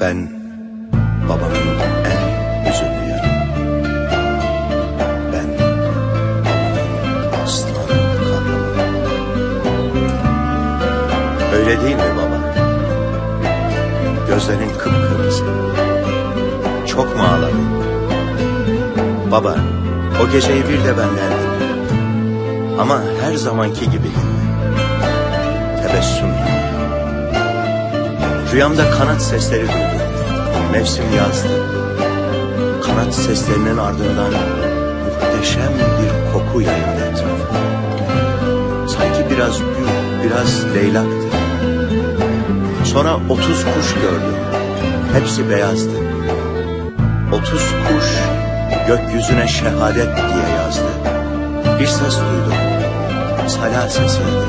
Ben babamın en üzüldüğü yanı. Ben babamın aslan kahramanı. Öyle değil mi baba? Gözlerin kıpkırmızı. Çok mu ağladın? Baba, o geceyi bir de benden dinle. Ama her zamanki gibi dinle. Tebessüm dinle. Rüyamda kanat sesleri duydum. Mevsim yazdı. Kanat seslerinin ardından muhteşem bir koku yayıldı etrafa. Sanki biraz gül, biraz leylaktı. Sonra otuz kuş gördüm. Hepsi beyazdı. Otuz kuş gökyüzüne şehadet diye yazdı. Bir ses duydum. Sala sesiydi.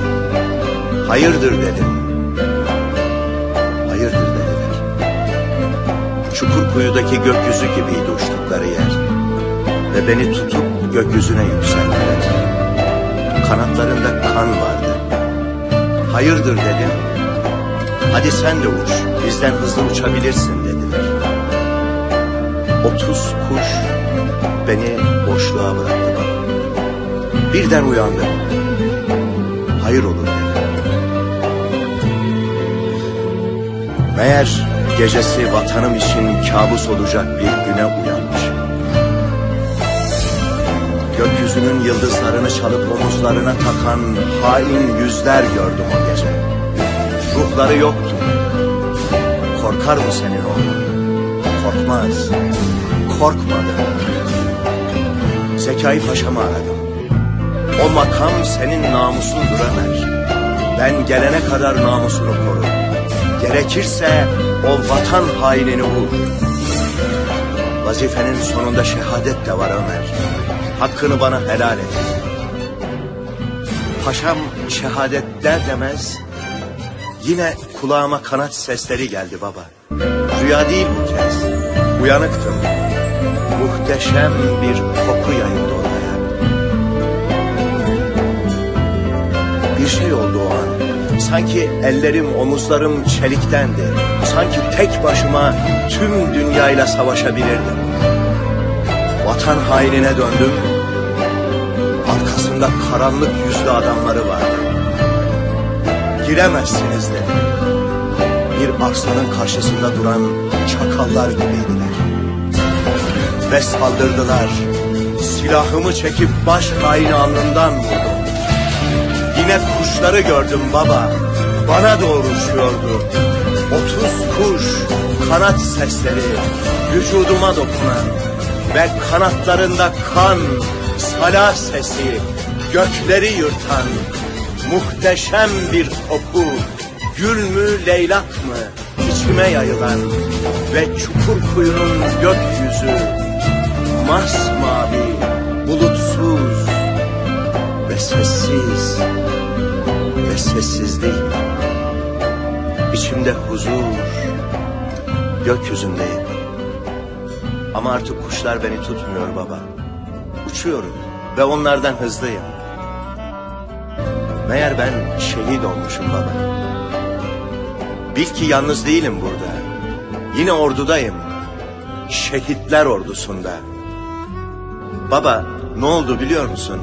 Hayırdır dedim. Çukurkuyu'daki gökyüzü gibiydi uçtukları yer. Ve beni tutup gökyüzüne yükselttiler. Kanatlarında kan vardı. Hayırdır dedim. Hadi sen de uç, bizden hızlı uçabilirsin dediler. Otuz kuş beni boşluğa bıraktı. Birden uyandım. Hayır olur dedim. Meğer gecesi vatanım için kabus olacak bir güne uyanmış. Gökyüzünün yıldızlarını çalıp omuzlarına takan hain yüzler gördüm o gece. Ruhları yoktu. Korkar mı senin oğlun? Korkmaz. Korkmadı. Zekai Paşa'mı aradım. O makam senin namusundur Ömer. Ben gelene kadar namusunu koru. Gerekirse o vatan hainini vur. Vazifenin sonunda şehadet de var Ömer. Hakkını bana helal et. Paşam şehadet der demez yine kulağıma kanat sesleri geldi baba. Rüya değil bu kez. Uyanıktım. Muhteşem bir koku yayıldı odaya. Bir şey oldu o an. Sanki ellerim, omuzlarım çeliktendi. Sanki tek başıma tüm dünyayla savaşabilirdim. Vatan hainine döndüm. Arkasında karanlık yüzlü adamları vardı. Giremezsiniz dedi. Bir arslanın karşısında duran çakallar gibiydiler. Ve saldırdılar. Silahımı çekip baş haini alnından vurdum. Yine kuşları gördüm baba. Bana doğru uçuyordu. Otuz kuş, kanat sesleri, vücuduma dokunan ve kanatlarında kan, sala sesi, gökleri yırtan muhteşem bir koku, gül mü leylak mı içime yayılan ve çukur kuyunun gökyüzü masmavi, sessiz ve sessizlik. İçimde huzur, gökyüzündeyim. Ama artık kuşlar beni tutmuyor baba. Uçuyorum ve onlardan hızlıyım. Meğer ben şehit olmuşum baba. Bil ki yalnız değilim burada. Yine ordudayım. Şehitler ordusunda. Baba ne oldu biliyor musun?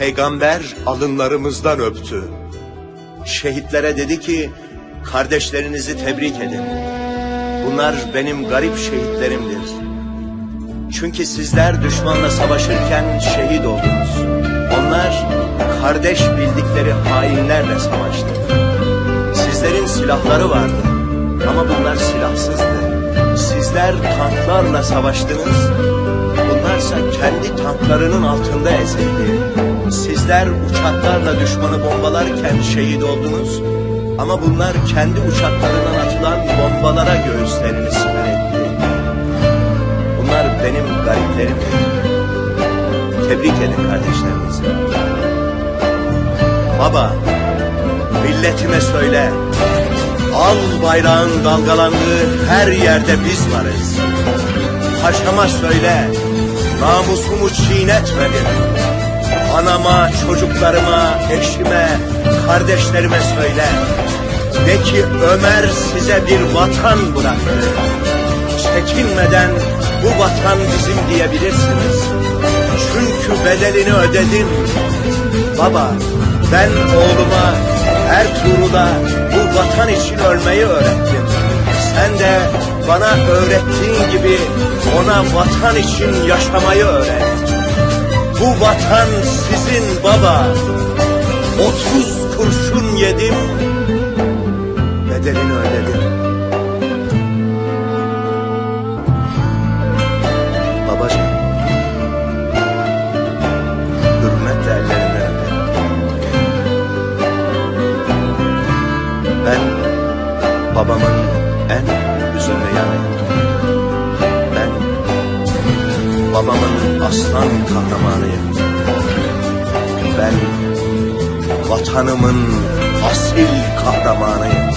Peygamber alınlarımızdan öptü. Şehitlere dedi ki kardeşlerinizi tebrik edin. Bunlar benim garip şehitlerimdir. Çünkü sizler düşmanla savaşırken şehit oldunuz. Onlar kardeş bildikleri hainlerle savaştı. Sizlerin silahları vardı ama bunlar silahsızdı. Sizler tanklarla savaştınız. Bunlarsa kendi tanklarının altında ezildi. Sizler uçaklarla düşmanı bombalarken şehit oldunuz. Ama bunlar kendi uçaklarından atılan bombalara göğüslerini siper etti. Bunlar benim gariplerimdir. Tebrik edin kardeşlerinizi. Baba, milletime söyle. Al bayrağın dalgalandığı her yerde biz varız. Paşama söyle, namusumu çiğnetmedim. Anama, çocuklarıma, eşime, kardeşlerime söyle. De ki Ömer size bir vatan bıraktı. Çekinmeden bu vatan bizim diyebilirsiniz. Çünkü bedelini ödedim. Baba, ben oğluma Ertuğrul'a bu vatan için ölmeyi öğrettim. Sen de bana öğrettiğin gibi ona vatan için yaşamayı öğret. Bu vatan sizin baba. Otuz kurşun yedim, bedelini ödedim. Babamın aslan kahramanıyım. Ben vatanımın asil kahramanıyım.